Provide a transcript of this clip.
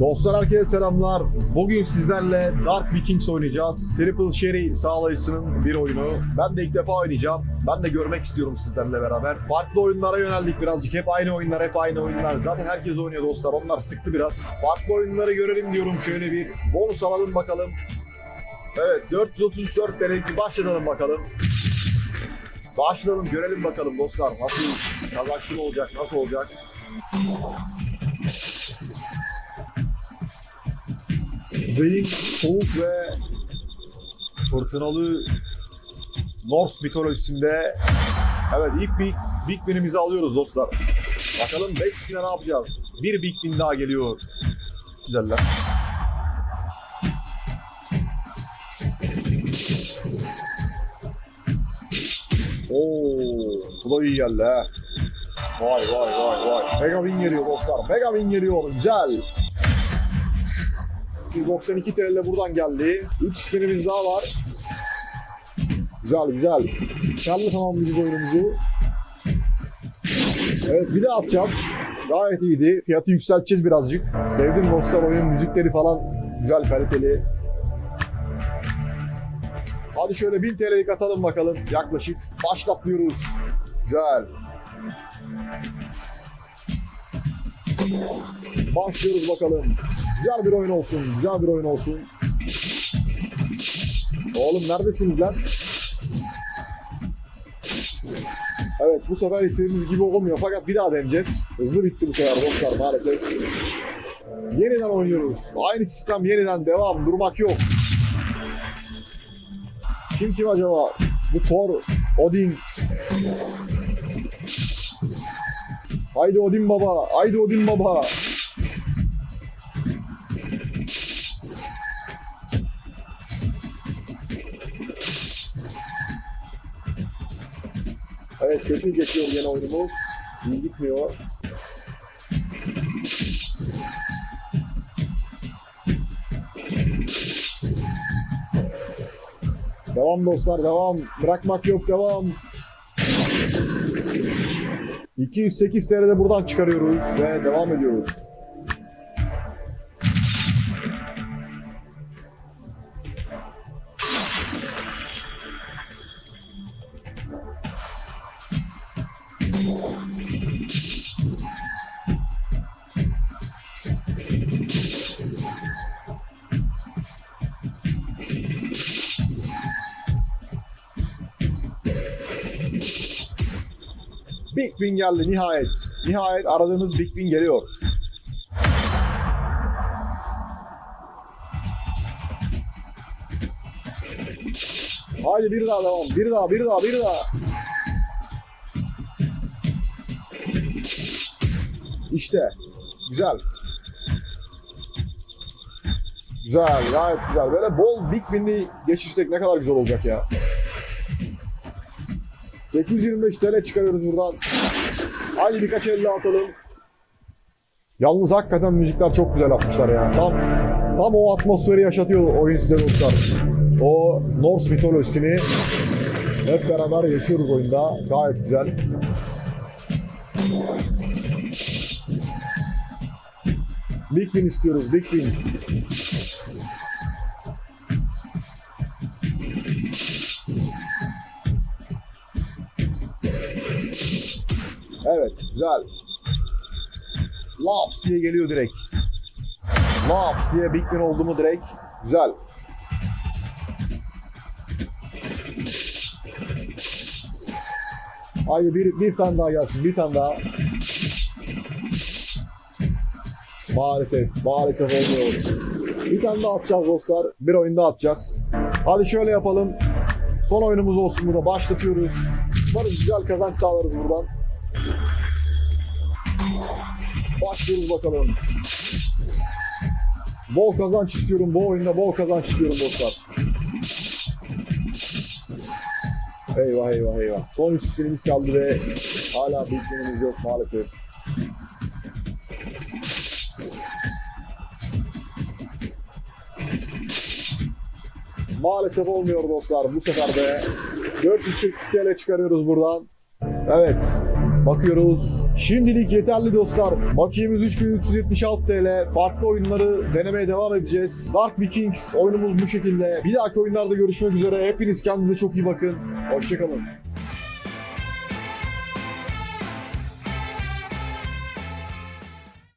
Dostlar herkese selamlar. Bugün sizlerle Dark Vikings oynayacağız. Triple Sherry sağlayıcısının bir oyunu. Ben de ilk defa oynayacağım. Ben de görmek istiyorum sizlerle beraber. Farklı oyunlara yöneldik birazcık. Hep aynı oyunlar, hep aynı oyunlar. Zaten herkes oynuyor dostlar. Onlar sıktı biraz. Farklı oyunları görelim diyorum. Şöyle bir bonus alalım bakalım. Evet 434 deneyti başlayalım bakalım. Başlayalım görelim bakalım dostlar. Nasıl kazançlı olacak, nasıl olacak. Zeyn soğuk ve fırtınalı Norse mitolojisinde evet ilk Big, Big Win'imizi alıyoruz dostlar. Bakalım 5 spin'e ne yapacağız? Bir Big Win daha geliyor. Güzeller. Oo, bu da iyi geldi ha. Vay vay vay vay. Mega Win geliyor dostlar. Mega Win geliyor. Güzel. 192 TL buradan geldi. 3 spinimiz daha var. Güzel güzel. Karlı tamamlayacağız oyunumuzu. Evet bir de atacağız. Gayet iyiydi. Fiyatı yükselteceğiz birazcık. Sevdim dostlar oyun müzikleri falan güzel kaliteli. Hadi şöyle 1000 TL'lik atalım bakalım yaklaşık. Başlatıyoruz. Güzel. Başlıyoruz bakalım. Güzel bir oyun olsun. Güzel bir oyun olsun. Oğlum neredesiniz lan? Evet bu sefer istediğimiz gibi olmuyor fakat bir daha deneyeceğiz. Hızlı bitti bu sefer dostlar maalesef. Yeniden oynuyoruz. Aynı sistem yeniden devam. Durmak yok. Kim kim acaba? Bu Thor, Odin. Haydi Odin baba. Haydi Odin baba. Evet kötü geçiyor yine oyunumuz. İyi gitmiyor. Devam dostlar devam. Bırakmak yok devam. 208 TL'de buradan çıkarıyoruz ve devam ediyoruz. Big Win geldi nihayet. Nihayet aradığımız Big Win geliyor. Haydi bir daha devam. Bir daha, bir daha, bir daha. İşte. Güzel. Güzel, gayet güzel. Böyle bol Big Win'i geçirsek ne kadar güzel olacak ya. 825 TL çıkarıyoruz buradan. Hadi birkaç elle atalım. Yalnız hakikaten müzikler çok güzel yapmışlar ya. Tam tam o atmosferi yaşatıyor oyun size dostlar. O Norse mitolojisini hep beraber yaşıyoruz oyunda. Gayet güzel. Big win istiyoruz, big win. Evet, güzel. Laps diye geliyor direkt. Laps diye Big Win oldu mu direkt. Güzel. Haydi bir, bir tane daha gelsin, bir tane daha. Maalesef, maalesef olmuyor. Bir tane daha atacağız dostlar. Bir oyun daha atacağız. Hadi şöyle yapalım. Son oyunumuz olsun burada. Başlatıyoruz. Umarım güzel kazanç sağlarız buradan. Başlıyoruz bakalım. Bol kazanç istiyorum. Bu oyunda bol kazanç istiyorum dostlar. Eyvah eyvah eyvah. Son 3 spinimiz kaldı ve hala bir spinimiz yok maalesef. Maalesef olmuyor dostlar bu sefer de. 442 TL çıkarıyoruz buradan. Evet. Bakıyoruz. Şimdilik yeterli dostlar. Bakiyemiz 3376 TL. Farklı oyunları denemeye devam edeceğiz. Dark Vikings oyunumuz bu şekilde. Bir dahaki oyunlarda görüşmek üzere. Hepiniz kendinize çok iyi bakın. Hoşçakalın.